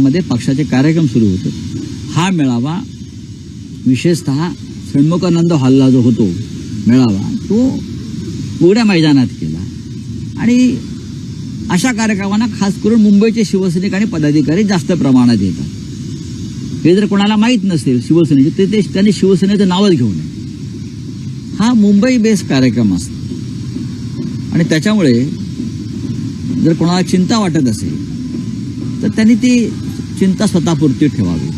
मेळाव्यामध्ये पक्षाचे कार्यक्रम सुरू होते. हा मेळावा विशेषतः षण्मुखानंद हॉलला जो होतो मेळावा तो उघड्या मैदानात केला. आणि अशा कार्यक्रमांना खास करून मुंबईचे शिवसैनिक आणि पदाधिकारी जास्त प्रमाणात येतात. हे जर कोणाला माहीत नसेल शिवसेनेचे ते त्यांनी शिवसेनेचं नावच घेऊ नये. हा मुंबई बेस कार्यक्रम असतो. आणि त्याच्यामुळे जर कोणाला चिंता वाटत असेल तर त्यांनी ती चिंता स्वतःपुरती ठेवावी।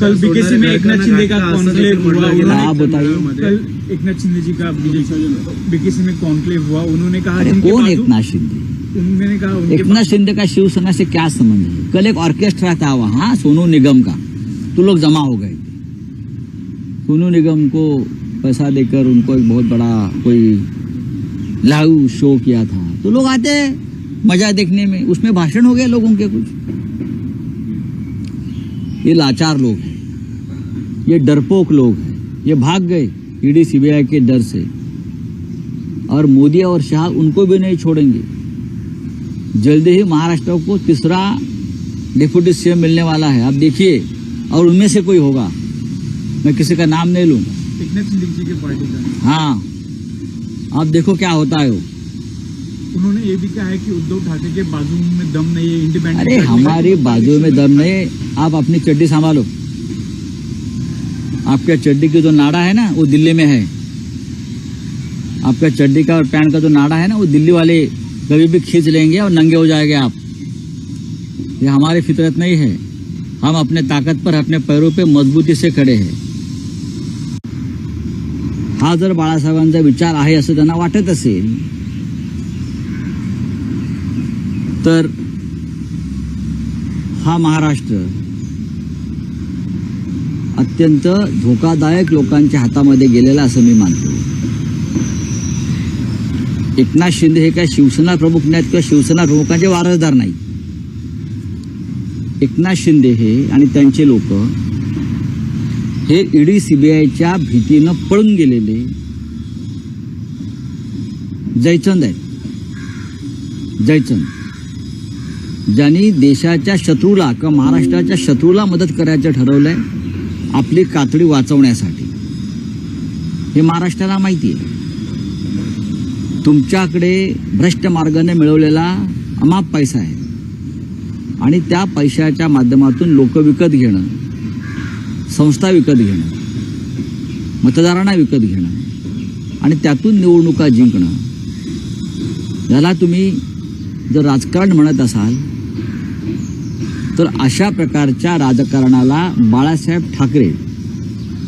कल बीकेसी में एकनाथ शिंदे का कॉन्क्लेव हुआ हाँ. कल एकनाथ शिंदे जी का बीकेसी में कॉन्क्लेव हुआ उन्होंने कहा कौन एकनाथ शिंदे? उन्होंने कहा एकनाथ शिंदे का शिवसेना से क्या संबंध है? कल एक ऑर्केस्ट्रा था वहाँ सोनू निगम का। तो लोग जमा हो गए थे। सोनू निगम को पैसा देकर उनको एक बहुत बड़ा कोई लाइव शो किया था। तो लोग आते मज़ा देखने में। उसमें भाषण हो गया लोगों के कुछ। ये लाचार लोग हैं। ये डरपोक लोग हैं। ये भाग गए ईडी सीबीआई के डर से। और मोदी और शाह उनको भी नहीं छोड़ेंगे। जल्दी ही महाराष्ट्र को तीसरा डिप्यूटी सीएम मिलने वाला है। आप देखिए और उनमें से कोई होगा। मैं किसी का नाम नहीं लूँ एकनाथ शिंदे जी के पार्टी का। हाँ। आप देखो क्या होता है वो। उन्होंने ये भी कहा है कि उद्धव ठाकरे के बाजू में दम नहीं है इंडिपेंडेंट अरे हमारी बाजू में दम नहीं आप अपनी चड्डी संभालो। आपका चड्डी की जो नाड़ा है ना वो दिल्ली में है। आपका चड्डी का और पैंट का जो नाड़ा है ना वो दिल्ली वाले कभी भी खींच लेंगे और नंगे हो जाएँगे आप। ये हमारी फितरत नहीं है। हम अपने ताकत पर अपने पैरों पे मजबूती से खड़े हैं। हा जर बाळासाहेबांचा विचार आहे असं त्यांना वाटत असेल. तर हा महाराष्ट्र अत्यंत धोकादायक लोकांच्या हातामध्ये गेलेला असं मी मानतो. एकनाथ शिंदे हे काय शिवसेना प्रमुख नाहीत किंवा शिवसेना प्रमुखांचे वारसदार नाही एकनाथ शिंदे हे आणि त्यांचे लोक हे ईडी सीबीआयच्या भीतीनं पळून गेलेले जयचंद आहेत. जयचंद. ज्यांनी देशाच्या शत्रूला किंवा महाराष्ट्राच्या शत्रूला मदत करायचं ठरवलंय आपली कातडी वाचवण्यासाठी. हे महाराष्ट्राला माहिती आहे तुमच्याकडे भ्रष्ट मार्गाने मिळवलेला अमाप पैसा आहे. आणि त्या पैशाच्या माध्यमातून लोक विकत घेणं संस्था विकत घेणं मतदारांना विकत घेणं आणि त्यातून निवडणुका जिंकणं. याला तुम्ही जर राजकारण म्हणत असाल तर अशा प्रकारच्या राजकारणाला बाळासाहेब ठाकरे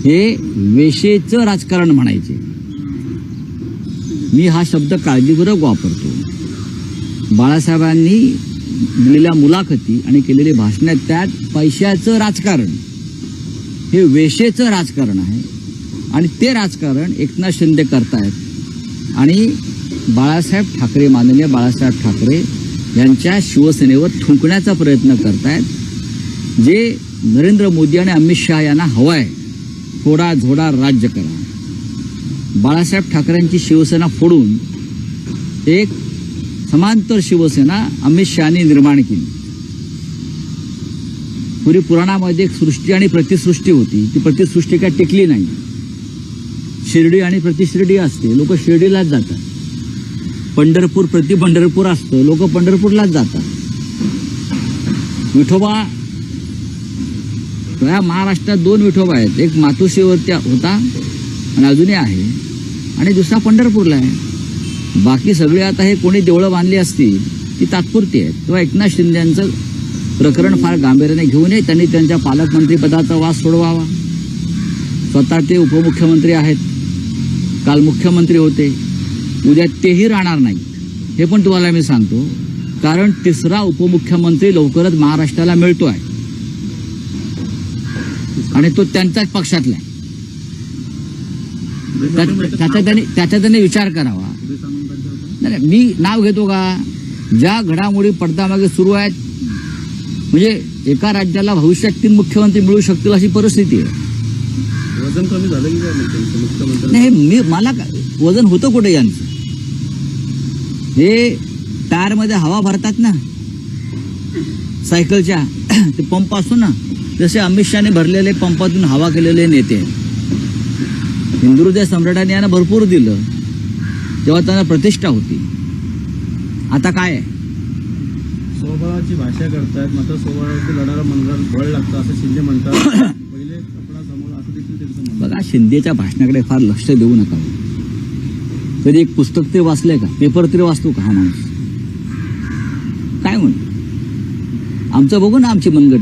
हे वेशेचं राजकारण म्हणायचे. मी हा शब्द काळजीपूर्वक वापरतो. बाळासाहेबांनी दिलेल्या मुलाखती आणि केलेली भाषणात त्यात पैशाचं राजकारण. हे वेशेचं राजकारण आहे आणि ते राजकारण एकनाथ शिंदे करतायत. आणि बाळासाहेब ठाकरे माननीय बाळासाहेब ठाकरे यांच्या शिवसेनेवर थुंकण्याचा प्रयत्न करतायत. जे नरेंद्र मोदी आणि अमित शहा यांना हवं आहे थोडा झोडा राज्य करा. बाळासाहेब ठाकरेंची शिवसेना फोडून एक समांतर शिवसेना अमित शहाने निर्माण केली. पूर्वी पुराणामध्ये एक सृष्टी आणि प्रतिसृष्टी होती. ती प्रतिसृष्टी काय टिकली नाही. शिर्डी आणि प्रतिशिर्डी असते. लोक शिर्डीलाच जातात. पंढरपूर प्रति पंढरपूर असतं. लोक पंढरपूरलाच जातात. विठोबा या महाराष्ट्रात दोन विठोबा आहेत. एक मातोश्रीवरती होता आणि अजूनही आहे. आणि दुसरा पंढरपूरला आहे. बाकी सगळे आता हे कोणी देवळं बांधली असती ती तात्पुरती आहेत. तेव्हा एकनाथ शिंद्यांचं प्रकरण फार गांभीर्याने घेऊ नये त्यांनी त्यांच्या पालकमंत्रीपदाचा वास सोडवावा. स्वतः ते उपमुख्यमंत्री आहेत. काल मुख्यमंत्री होते. उद्या तेही राहणार नाही. हे पण तुम्हाला मी सांगतो. कारण तिसरा उपमुख्यमंत्री लवकरच महाराष्ट्राला मिळतो आहे आणि तो त्यांच्याच पक्षातला आहे. त्या- त्याचा त्यांनी त्याचा त्यांनी विचार करावा. नाही मी नाव घेतो का? ज्या घडामोडी पडद्यामागे सुरू आहेत म्हणजे एका राज्याला भविष्यात तीन मुख्यमंत्री मिळू शकतील अशी परिस्थिती आहे. वजन कमी झालं की नाही मी मला वजन होतं कुठे यांचं? हे टायरमध्ये हवा भरतात ना? सायकलच्या. ते पंप असतो ना? जसे अमित शहाने भरलेले पंपातून हवा केलेले नेते. आहेत. हिंदू हृदय सम्राटाने यांना भरपूर दिलं. तेव्हा त्यांना प्रतिष्ठा होती. आता काय? स्वबळाची भाषा करतायत मात्र स्वबळावरती लढायला मनगड बळ लागतं असं शिंदे म्हणतात. पहिले कपडा असं देखील. बघा शिंदेच्या भाषणाकडे फार लक्ष देऊ नका. कधी एक पुस्तक ते वाचलंय का? पेपर तरी वाचतो का हा माणूस? काय म्हण? आमचं बघू ना आमची मनगट.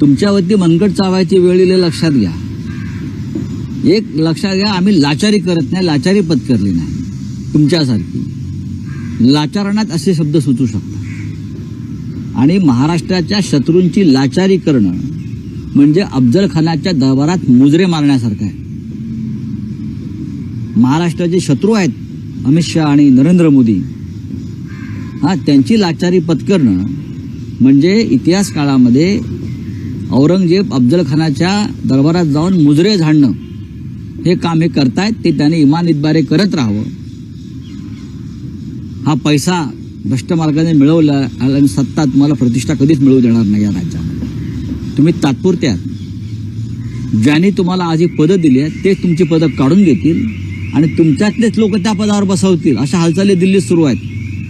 तुमच्यावरती मनगट चावायची वेळ येईल लक्षात घ्या. एक लक्षात घ्या आम्ही लाचारी करत नाही लाचारी पत्करली नाही. तुमच्यासारखी. लाचारणात असे शब्द सुचू शकतात. आणि महाराष्ट्राच्या शत्रूंची लाचारी करणं म्हणजे अफजल खानाच्या दरबारात मुजरे मारण्यासारखं आहे. महाराष्ट्राचे शत्रू आहेत अमित शहा आणि नरेंद्र मोदी. हा त्यांची लाचारी पत्करणं म्हणजे इतिहास काळामध्ये औरंगजेब अफजलखानाच्या दरबारात जाऊन मुजरे झाडणं. हे काम हे करतायत ते त्याने इमान इतबारे करत राहावं. हा पैसा भ्रष्ट मार्गाने मिळवला आणि सत्ता तुम्हाला प्रतिष्ठा कधीच मिळवू देणार नाही या राज्यामध्ये. तुम्ही तात्पुरत्या ज्याने ज्यांनी तुम्हाला आज ही पदं दिली आहेत तेच तुमची पदं काढून घेतील. आणि तुमच्यातलेच लोक त्या पदावर बसवतील. अशा हालचाली दिल्लीत सुरू आहेत.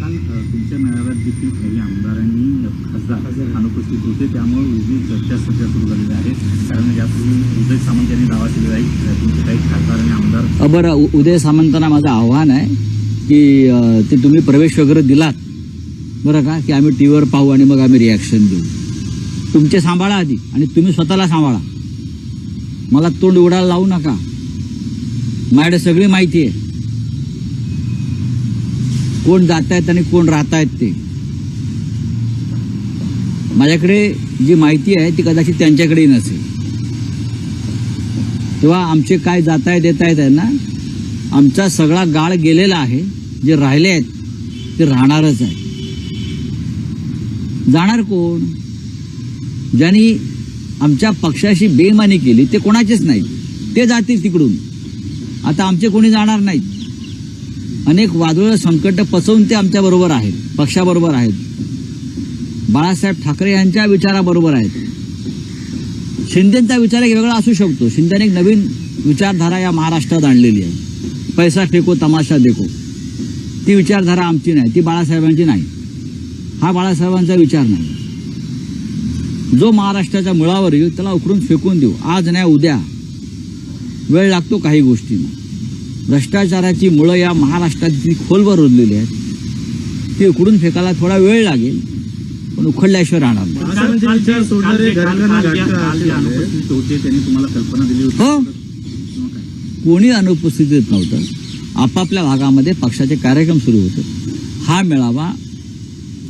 काल अ, तुमच्या मेळाव्यात देखील काही आमदारांनी खासदार अनुपस्थित होते. त्यामुळे वेगळी चर्चा सध्या सुरू झालेली आहे. कारण यापूर्वी उदय सामंत यांनी दावा केलेला आहे अ, तुमचे काही खासदार आणि आमदार अ, बरं उ- उदय सामंतांना माझं आव्हान आहे की ते तुम्ही प्रवेश वगैरे दिलात. बरं का? की आम्ही टी व्हीवर पाहू आणि मग आम्ही रिॲक्शन देऊ. तुमचे सांभाळा आधी आणि तुम्ही स्वतःला सांभाळा. मला तोंड उडायला लावू नका. माझ्याकडे सगळी माहिती आहे. कोण जात आहेत आणि कोण राहत आहेत ते. माझ्याकडे जी माहिती आहे ती कदाचित त्यांच्याकडेही नसेल. तेव्हा आमचे काय जात आहेत येत आहेत ना आमचा सगळा गाळ गेलेला आहे. जे राहिले आहेत ते राहणारच आहे जाणार कोण? ज्यांनी आमच्या पक्षाशी बेमानी केली ते कोणाचेच नाही ते जातील तिकडून. आता आमचे कोणी जाणार नाहीत. अनेक वादळ संकट पचवून ते आमच्या बरोबर आहेत पक्षाबरोबर आहेत. बाळासाहेब ठाकरे यांच्या विचाराबरोबर आहेत. शिंदेचा विचार एक वेगळा असू शकतो. शिंदेने एक नवीन विचारधारा या महाराष्ट्रात आणलेली आहे. पैसा फेको तमाशा देखो. ती विचारधारा आमची नाही ती बाळासाहेबांची नाही. हा बाळासाहेबांचा विचार नाही. जो महाराष्ट्राच्या मुळावर येईल त्याला उकरून फेकून देऊ. आज नाही उद्या. वेळ लागतो काही गोष्टींना. भ्रष्टाचाराची मुळं या महाराष्ट्रात जी खोलवर रुजलेली आहेत. ती उकडून फेकायला थोडा वेळ लागेल पण उखडल्याशिवाय राहणार नाही. हो. कोणी अनुपस्थितीत नव्हतं. आपापल्या भागामध्ये पक्षाचे कार्यक्रम सुरू होते. हा मेळावा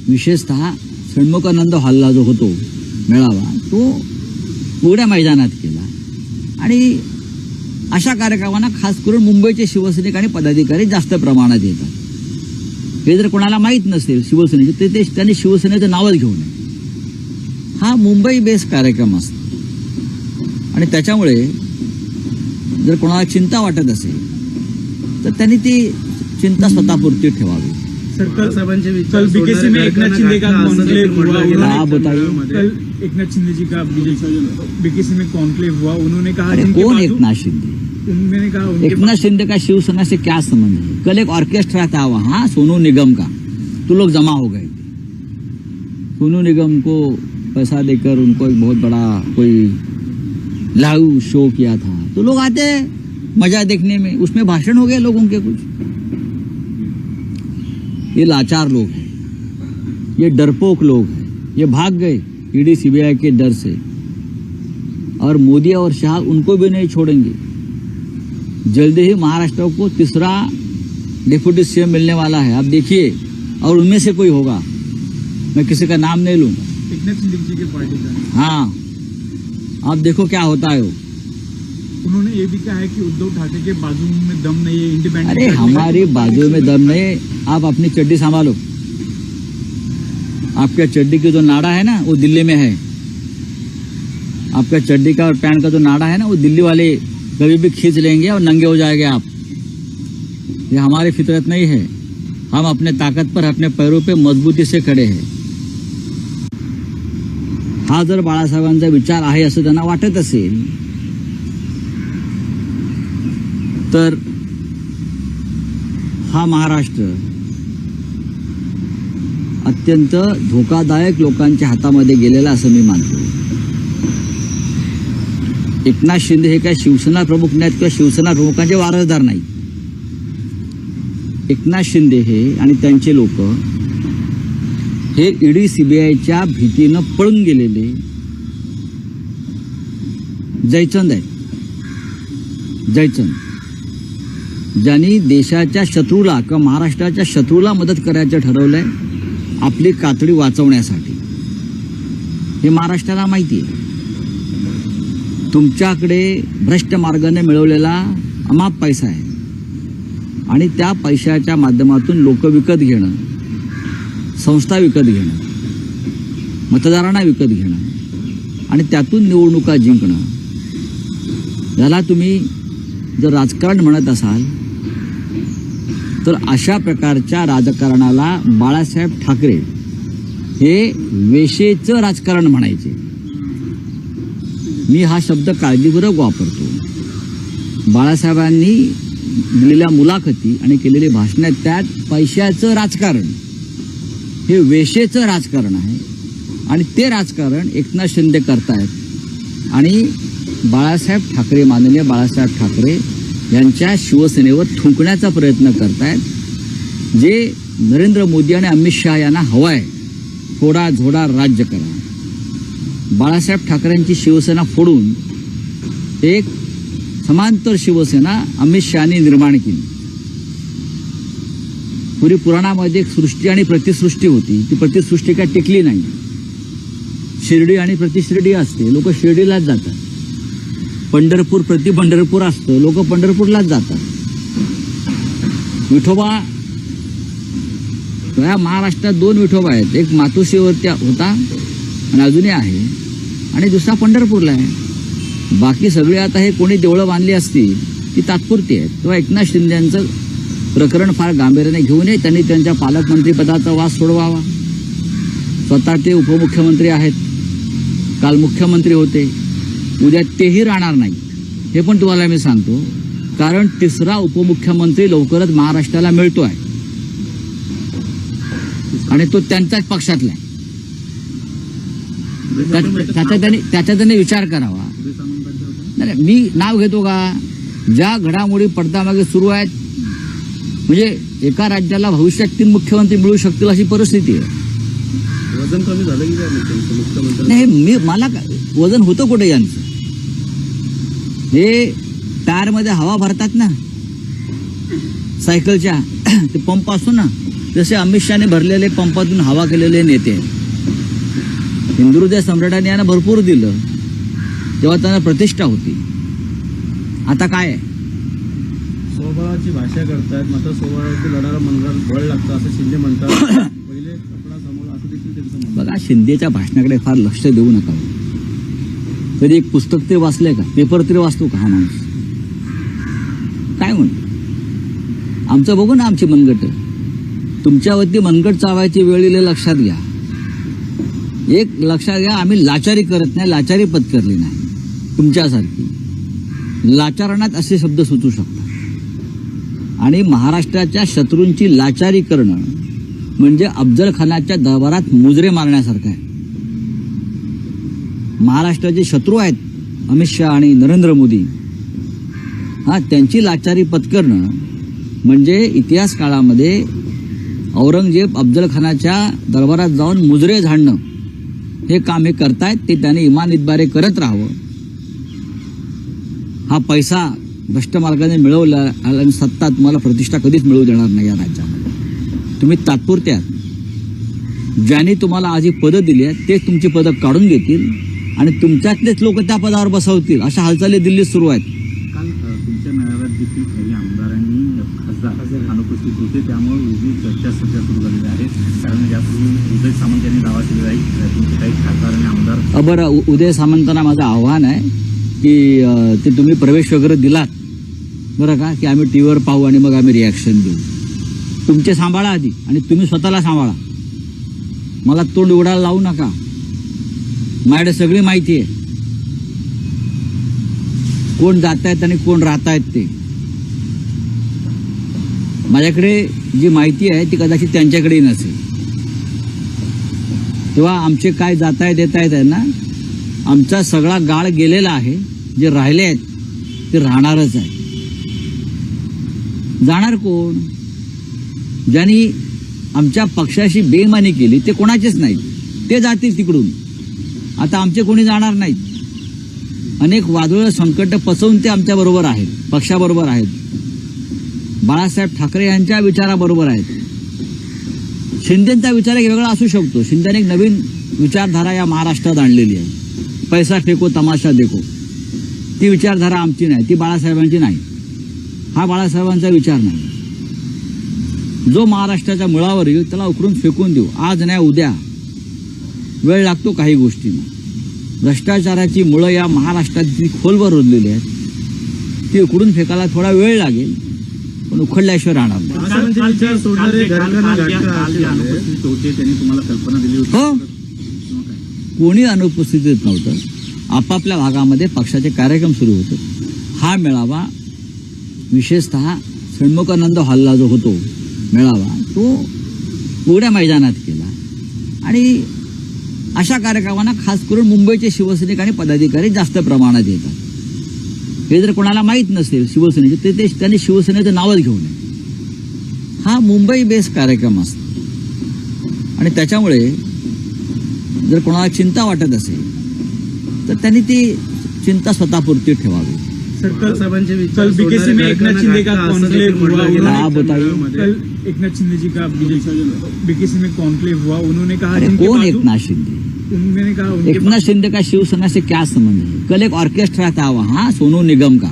विशेषतः षण्मुखानंद हॉलला जो होतो मेळावा तो उघड्या मैदानात केला. आणि अशा कार्यक्रमांना खास करून मुंबईचे शिवसैनिक आणि पदाधिकारी जास्त प्रमाणात येतात. हे जर कोणाला माहीत नसेल शिवसेनेचे तर ते त्यांनी शिवसेनेचं नावच घेऊ नये. हा मुंबई बेस कार्यक्रम असतो. आणि त्याच्यामुळे जर कोणाला चिंता वाटत असेल तर त्यांनी ती चिंता स्वतःपुरती ठेवावी. सर पवार साहेबांचे विचार कल बीकेसी में सोडणारे एकनाथ शिंदे का जी का बीकेसी में कॉन्क्लेव हुआ? उन्होंने कहा कौन एकनाथ शिंदे? उन्होंने कहा एकनाथ शिंदे का शिवसेना से क्या संबंध है? कल एक ऑर्केस्ट्रा था वहाँ सोनू निगम का। तो लोग जमा हो गए। थे सोनू निगम को पैसा देकर उनको एक बहुत बड़ा कोई लाइव शो किया था। तो लोग आते मज़ा देखने में। उसमें भाषण हो गए लोगों के कुछ। ये लाचार लोग हैं। ये डरपोक लोग हैं। ये भाग गए ईडी सीबीआई के डर से। और मोदी और शाह उनको भी नहीं छोड़ेंगे। जल्दी ही महाराष्ट्र को तीसरा डिप्यूटी सीएम मिलने वाला है। आप देखिए और उनमें से कोई होगा। मैं किसी का नाम नहीं लूँगा। हाँ। आप देखो क्या होता है वो। उन्होंने ये भी कहा है कि उद्धव ठाकरे के बाजू में दम नहीं है इंडिपेंडेंट अरे हमारी बाजू में दम नहीं आप अपनी चड्डी संभालो। आपका चड्डी की जो नाड़ा है ना वो दिल्ली में है। आपका चड्डी का और पैंट का जो नाड़ा है ना वो दिल्ली वाले कभी भी खींच लेंगे और नंगे हो जाएंगे आप। ये हमारी फितरत नहीं है। हम अपने ताकत पर अपने पैरों पे मजबूती से खड़े हैं। हा जर बाळासाहेबांचा विचार आहे असं त्यांना वाटत असेल तर हा महाराष्ट्र अत्यंत धोकादायक लोकांच्या हातामध्ये गेलेला असं मी मानतो। एकनाथ शिंदे हे काय शिवसेना प्रमुख नाहीत किंवा शिवसेना प्रमुखांचे वारसदार नाही. एकनाथ शिंदे हे आणि त्यांचे लोक हे ईडी सीबीआयच्या भीतीनं पळून गेलेले जयचंद आहेत. जयचंद. ज्यांनी देशाच्या शत्रूला किंवा महाराष्ट्राच्या शत्रूला मदत करायचं ठरवलंय आपली कातडी वाचवण्यासाठी. हे महाराष्ट्राला माहिती आहे. तुमच्याकडे भ्रष्ट मार्गाने मिळवलेला अमाप पैसा आहे. आणि त्या पैशाच्या माध्यमातून लोक विकत घेणं संस्था विकत घेणं मतदारांना विकत घेणं आणि त्यातून निवडणुका जिंकणं. याला तुम्ही जर राजकारण म्हणत असाल तर अशा प्रकारच्या राजकारणाला बाळासाहेब ठाकरे हे वेशेचं राजकारण म्हणायचे. मी हा शब्द काळजीपूर्वक वापरतो. बाळासाहेबांनी दिलेल्या मुलाखती आणि केलेली भाषणं आहेत, त्यात पैशाचं राजकारण हे वेशेचं राजकारण आहे. आणि ते राजकारण एकनाथ शिंदे करतायत. आणि बाळासाहेब ठाकरे माननीय बाळासाहेब ठाकरे यांच्या शिवसेनेवर थुंकण्याचा प्रयत्न करतायत. जे नरेंद्र मोदी आणि अमित शहा यांना हवं आहे थोडा झोडा राज्य करा. बाळासाहेब ठाकरेंची शिवसेना फोडून एक समांतर शिवसेना अमित शहानी निर्माण केली. पुरी पुराणामध्ये एक सृष्टी आणि प्रतिसृष्टी होती. ती प्रतिसृष्टी काय टिकली नाही. शिर्डी आणि प्रतिशिर्डी असते. लोक शिर्डीलाच जातात. पंढरपूर प्रति पंढरपूर असतं. लोक पंढरपूरलाच जातात. विठोबा या महाराष्ट्रात दोन विठोबा आहेत. एक मातोश्रीवरती होता आणि अजूनही आहे आणि दुसरा पंढरपूरला आहे. बाकी सगळे आता हे कोणी देवळं बांधली असती ती तात्पुरती आहेत. तेव्हा एकनाथ शिंद्यांचं प्रकरण फार गांभीर्याने घेऊ नये त्यांनी त्यांच्या पालकमंत्री पदाचा वास सोडवावा. स्वतः ते उपमुख्यमंत्री आहेत. काल मुख्यमंत्री होते. उद्या तेही राहणार नाही हे पण तुम्हाला मी सांगतो. कारण तिसरा उपमुख्यमंत्री लवकरच महाराष्ट्राला मिळतो आहे आणि तो त्यांच्याच पक्षातला आहे. त्याचा त्यांनी त्याचा त्यांनी विचार करावा? नाही मी नाव घेतो का? ज्या घडामोडी पडद्यामागे सुरू आहेत म्हणजे एका राज्याला भविष्यात तीन मुख्यमंत्री मिळू शकतील अशी परिस्थिती आहे. वजन कमी झालं की मुख्यमंत्री नाही मी मला वजन होतं कुठे यांचं? हे टायरमध्ये हवा भरतात ना? सायकलच्या ते पंप असतो ना? जसे अमित शहाने भरलेले पंपातून हवा केलेले नेते. आहेत. हिंदू हृदय सम्राटाने यांना भरपूर दिलं. तेव्हा त्यांना प्रतिष्ठा होती. आता काय आहे? स्वबळाची भाषा करतायत मात्र स्वबळावरती लढायला मनगार बळ लागतं असं शिंदे म्हणतात. पहिले समोर असं देखील त्यांचं. बघा शिंदेच्या भाषणाकडे फार लक्ष देऊ नका. कधी एक पुस्तक तरी वाचलंय का? पेपर तरी वाचतो का हा माणूस? काय म्हणतो आमचं बघू ना आमची मनगट. तुमच्यावरती मनगट चावायची वेळ लक्षात घ्या. एक लक्षात घ्या आम्ही लाचारी करत नाही लाचारी पत्करली नाही. तुमच्यासारखी. लाचारणात असे शब्द सुचू शकतात. आणि महाराष्ट्राच्या शत्रूंची लाचारी करणं म्हणजे अफजल खानाच्या दरबारात मुजरे मारण्यासारखं आहे. महाराष्ट्राचे शत्रू आहेत अमित शहा आणि नरेंद्र मोदी. हा त्यांची लाचारी पत्करणं म्हणजे इतिहास काळामध्ये औरंगजेब अफजल खानाच्या दरबारात जाऊन मुजरे झाडणं. हे काम हे करतायत ते त्याने इमान इतबारे करत राहावं. हा पैसा भ्रष्ट मार्गाने मिळवला आणि सत्ता तुम्हाला प्रतिष्ठा कधीच मिळवू देणार नाही या राज्यामध्ये. तुम्ही तात्पुरत्यात ज्याने ज्यांनी तुम्हाला आज ही पदं दिली आहेत तेच तुमची पदं काढून घेतील आणि तुमच्यातलेच लोक त्या पदावर बसवतील. अशा हालचाली दिल्लीत सुरू आहेत. काल तुमच्या मेळाव्यात देखील काही आमदार उपस्थित होते त्यामुळे वेगळी चर्चा सध्या सुरू झालेली आहे. कारण यापूर्वी उदय सामंत यांनी दावा केलेला आहे तुमचे काही खासदार आणि आमदार बरं उदय सामंतांना माझं आव्हान आहे की ते तुम्ही प्रवेश वगैरे दिलात. बरं का? की आम्ही टीव्हीवर पाहू आणि मग आम्ही रिॲक्शन देऊ तुमचे सांभाळा आधी आणि तुम्ही स्वतःला सांभाळा. मला तोंड उघडायला लावू नका. माझ्याकडे सगळी माहिती आहे. कोण जात आहेत आणि कोण राहत आहेत ते. माझ्याकडे जी माहिती आहे ती कदाचित त्यांच्याकडे नसेल. तेव्हा आमचे काय जाताय देता येत आहेत आहे ना आमचा सगळा गाळ गेलेला आहे जे राहिले आहेत ते राहणारच आहे. जाणार कोण? ज्यांनी आमच्या पक्षाशी बेमानी केली ते कोणाचेच नाही ते जातील तिकडून. आता आमचे कोणी जाणार नाहीत. अनेक वादळ संकट पसवून ते आमच्याबरोबर आहेत पक्षाबरोबर आहेत. बाळासाहेब ठाकरे यांच्या विचाराबरोबर आहेत. शिंदेचा विचार एक वेगळा असू शकतो. शिंदेने एक नवीन विचारधारा या महाराष्ट्रात आणलेली आहे. पैसा फेको तमाशा देखो. ती विचारधारा आमची नाही ती बाळासाहेबांची नाही. हा बाळासाहेबांचा विचार नाही. जो महाराष्ट्राच्या मुळावर येईल त्याला उकरून फेकून देऊ. आज नाही उद्या. वेळ लागतो काही गोष्टींना. भ्रष्टाचाराची मुळं या महाराष्ट्रात जी खोलवर रुजलेली आहेत ती उकडून फेकायला थोडा वेळ लागेल. पण उखडल्याशिवाय राहणार नाही. हो. कोणी अनुपस्थितीत नव्हतं. आपापल्या भागामध्ये पक्षाचे कार्यक्रम सुरू होते. हा मेळावा विशेषतः षण्मुखानंद हॉलला जो होतो मेळावा तो उघड्या मैदानात केला. आणि अशा कार्यक्रमांना खास करून मुंबईचे शिवसैनिक आणि पदाधिकारी जास्त प्रमाणात येतात. हे जर कोणाला माहीत नसेल शिवसेनेचे तर ते त्यांनी शिवसेनेचं नावच घेऊ नये. हा मुंबई बेस कार्यक्रम असतो. आणि त्याच्यामुळे जर कोणाला चिंता वाटत असेल तर त्यांनी ती चिंता स्वतःपुरती ठेवावी. एकनाथ शिंदे जी का बीकेसी में कॉन्क्लेव हुआ उन्होंने कहा कौन एकनाथ शिंदे? उन्होंने कहा एकनाथ शिंदे का शिवसेना से क्या संबंध है? कल एक ऑर्केस्ट्रा था वहाँ सोनू निगम का।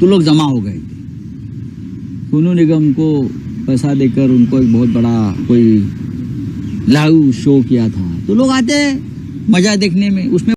तो लोग जमा हो गए थे। सोनू निगम को पैसा देकर उनको एक बहुत बड़ा कोई लाइव शो किया था। तो लोग आते हैं मज़ा देखने में। उसमें